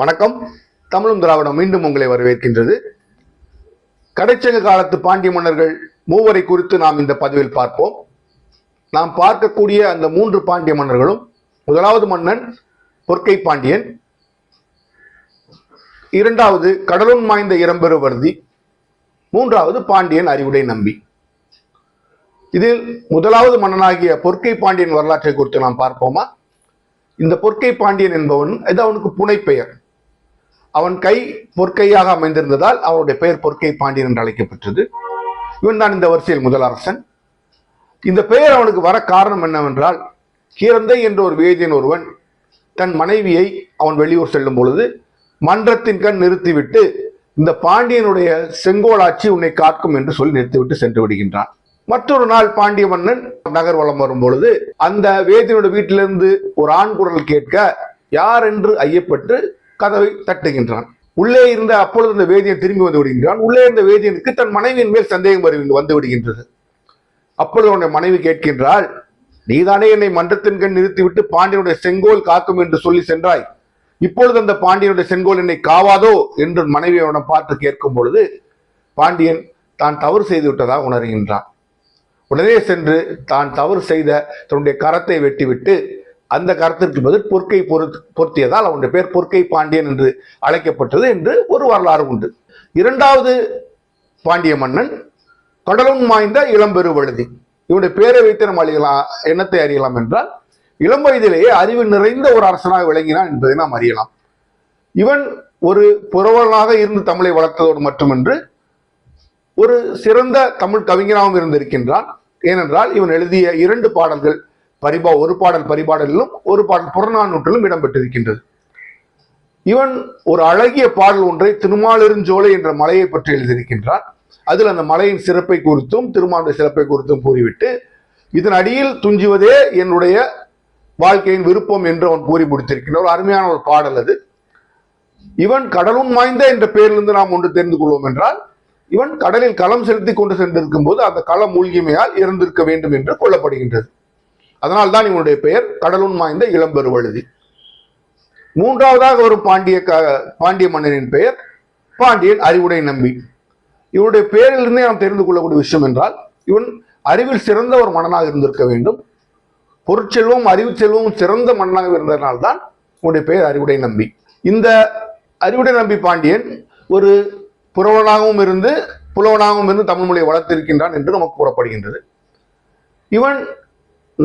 வணக்கம். தமிழும் திராவிடம் மீண்டும் உங்களை வரவேற்கின்றது. கடைச்சங்க காலத்து பாண்டிய மன்னர்கள் மூவரை குறித்து நாம் இந்த பதிவில் பார்ப்போம். நாம் பார்க்கக்கூடிய அந்த மூன்று பாண்டிய மன்னர்களும் முதலாவது மன்னன் பொற்கை பாண்டியன். இரண்டாவது கடலுன் மாய்ந்த இரம்பெருவர்தி மூன்றாவது பாண்டியன் அறிவுடை நம்பி. இதில் முதலாவது மன்னனாகிய பொற்கை பாண்டியன் வரலாற்றை குறித்து நாம் பார்ப்போமா? இந்த பொற்கை பாண்டியன் என்பவன் இது அவனுக்கு புனைப்பெயர். அவன் கை பொற்கையாக அமைந்திருந்ததால் அவனுடைய பெயர் பொற்கை பாண்டியன் என்று அழைக்கப்பட்டது இவன் தான் இந்த வரிசையில் முதல் அரசன். இந்த பெயர் அவனுக்கு வர காரணம் என்னவென்றால் கீரந்தை என்ற ஒரு வேதியன் ஒருவன் தன் மனைவியை அவன் வெளியூர் செல்லும் பொழுது மன்றத்தின் கண் நிறுத்திவிட்டு இந்த பாண்டியனுடைய செங்கோலாட்சி உன்னை காக்கும் என்று சொல்லி நிறுத்திவிட்டு சென்று விடுகின்றான். மற்றொரு நாள் பாண்டிய மன்னன் நகர் வளம் வரும் பொழுது அந்த வேதியனுடைய வீட்டிலிருந்து ஒரு ஆண் குரல் கேட்க யார் என்று ஐயப்பட்டு கதவை தட்டுகின்றான். உள்ளே இருந்த அப்பொழுது அந்த வேதியன் திரும்பி வந்து விடுகின்றான். உள்ளே இருந்த வேதியனுக்கு தன் மனைவியின் மேல் சந்தேகம் வரு- வந்து விடுகின்றது. அப்பொழுது அவனுடைய மனைவி கேட்கின்றாள் நீதானே என்னை மன்றத்தின் கண் நிறுத்திவிட்டு பாண்டியனுடைய செங்கோல் காக்கும் என்று சொல்லி சென்றாய். இப்பொழுது அந்த பாண்டியனுடைய செங்கோல் என்னை காவாதோ? என்று மனைவி அவனிடம் பார்த்து கேட்கும் பொழுது பாண்டியன் தான் தவறு செய்து விட்டதாக உணர்கின்றான். உடனே சென்று தான் தவறு செய்த தன்னுடைய கரத்தை வெட்டிவிட்டு அந்த கருத்திற்கு பதில் பொற்கை பொருத் பொருத்தியதால் அவனுடைய பேர் பொற்கை பாண்டியன் என்று அழைக்கப்பட்டது என்று ஒரு வரலாறு உண்டு. இரண்டாவது பாண்டிய மன்னன் கடலும் மாய்ந்த இளம்பெருவழுதி இவனுடைய பேரை வைத்து நம்ம அழியலாம் என்னத்தை அறியலாம் என்றால் இளம் வயதிலேயே அறிவு நிறைந்த ஒரு அரசனாக விளங்கினான் என்பதை நாம் அறியலாம். இவன் ஒரு புரவலனாக இருந்து தமிழை வளர்த்ததோடு மட்டுமின்றி ஒரு சிறந்த தமிழ் கவிஞனாகவும் இருந்திருக்கின்றான். ஏனென்றால் இவன் எழுதிய இரண்டு பாடல்கள் பரிபா ஒரு பாடல் பரிபாடலிலும் ஒரு பாடல் புறநானூற்றிலும் இடம்பெற்றிருக்கின்றது. இவன் ஒரு அழகிய பாடல் ஒன்றை திருமாலிருஞ்சோலை என்ற மலையை பற்றி எழுதியிருக்கின்றான். அதில் அந்த மலையின் சிறப்பை குறித்தும் திருமாலுடைய சிறப்பை குறித்தும் கூறிவிட்டு இதன் அடியில் துஞ்சுவதே என்னுடைய வாழ்க்கையின் விருப்பம் என்று அவன் கூறி முடித்திருக்கின்ற ஒரு அருமையான ஒரு பாடல் அது. இவன் கடலுன் வாய்ந்த என்ற பெயரிலிருந்து நாம் ஒன்று தெரிந்து கொள்வோம் என்றால் இவன் கடலில் களம் செலுத்தி கொண்டு சென்றிருக்கும் போது அந்த களம் மூழ்கிமையால் இறந்திருக்க வேண்டும் என்று கொள்ளப்படுகின்றது. அதனால் தான் இவனுடைய பெயர் கடலுன் மாய்ந்த இளம்பெருவழுதி மூன்றாவதாக ஒரு பாண்டிய பாண்டிய மன்னனின் பெயர் பாண்டியன் அறிவுடை நம்பி. இவருடைய பெயரிலிருந்தே நாம் தெரிந்து கொள்ளக்கூடிய விஷயம் என்றால் இவன் அறிவில் சிறந்த ஒரு மன்னனாக இருந்திருக்க வேண்டும். பொருட்செல்வம் அறிவு செல்வம் சிறந்த மன்னனாக இருந்ததனால்தான் இவனுடைய பெயர் அறிவுடை நம்பி. இந்த அறிவுடை நம்பி பாண்டியன் ஒரு புறவனாகவும் இருந்து புலவனாகவும் இருந்து தமிழ் மொழியை வளர்த்திருக்கின்றான் என்று நமக்கு கூறப்படுகின்றது. இவன்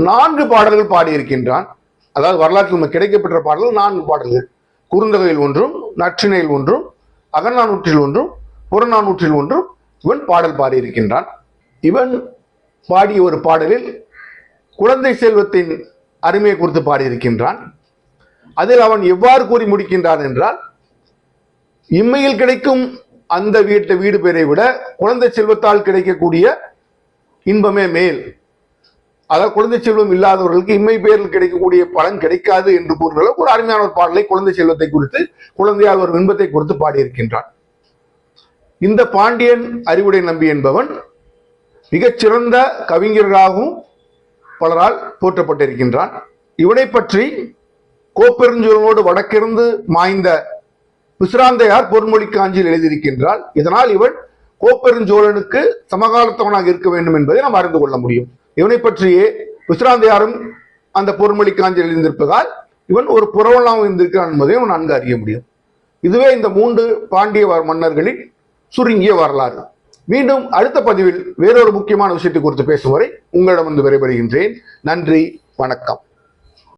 நான்கு பாடல்கள் பாடியிருக்கின்றான். அதாவது வரலாற்றில் நமக்கு கிடைக்கப்பெற்ற பாடல்கள் நான்கு பாடல்கள். குறுந்தகையில் ஒன்றும் நற்றிணையில் ஒன்றும் அகநானூற்றில் ஒன்றும் புறநானூற்றில் ஒன்றும் இவன் பாடல் பாடியிருக்கின்றான். இவன் பாடிய ஒரு பாடலில் குழந்தை செல்வத்தின் அருமையை குறித்து பாடியிருக்கின்றான். அதில் அவன் எவ்வாறு கூறி முடிக்கின்றான் என்றால் இம்மையில் கிடைக்கும் அந்த வீட்டு வீடு பேரை விட குழந்தை செல்வத்தால் கிடைக்கக்கூடிய இன்பமே மேல். அதாவது குழந்தை செல்வம் இல்லாதவர்களுக்கு இம்மை பேரில் கிடைக்கக்கூடிய பலன் கிடைக்காது என்று கூறுகிற ஒரு அருமையான ஒரு பாடலை குழந்தை செல்வத்தை குறித்து குழந்தையால் ஒரு இன்பத்தை கொடுத்து பாடியிருக்கின்றான். இந்த பாண்டியன் அறிவுடை நம்பி என்பவன் மிகச்சிறந்த கவிஞராகவும் பலரால் போற்றப்பட்டிருக்கின்றான். இவனை பற்றி கோப்பெருஞ்சூரனோடு வடக்கிருந்து மாய்ந்த விசிராந்தையார் பொன்மொழி காஞ்சியில் எழுதியிருக்கின்றாள் இதனால் இவன் கோப்பெருஞ்சோழனுக்கு சமகாலத்தவனாக இருக்க வேண்டும் என்பதை நாம் அறிந்து கொள்ள முடியும். இவனை பற்றியே பிசிராந்தையாரும் அந்த பொருள்மொழி காஞ்சியில் எழுந்திருப்பதால் இவன் ஒரு புறவனாக இருந்திருக்கிறான் என்பதையும் நாம் நன்கு அறிய முடியும். இதுவே இந்த மூன்று பாண்டிய வ- மன்னர்களின் சுருங்கிய வரலாறு. மீண்டும் அடுத்த பதிவில் வேறொரு முக்கியமான விஷயத்தை குறித்து பேசும் வரை வந்து விடைபெறுகின்றேன். நன்றி வணக்கம்.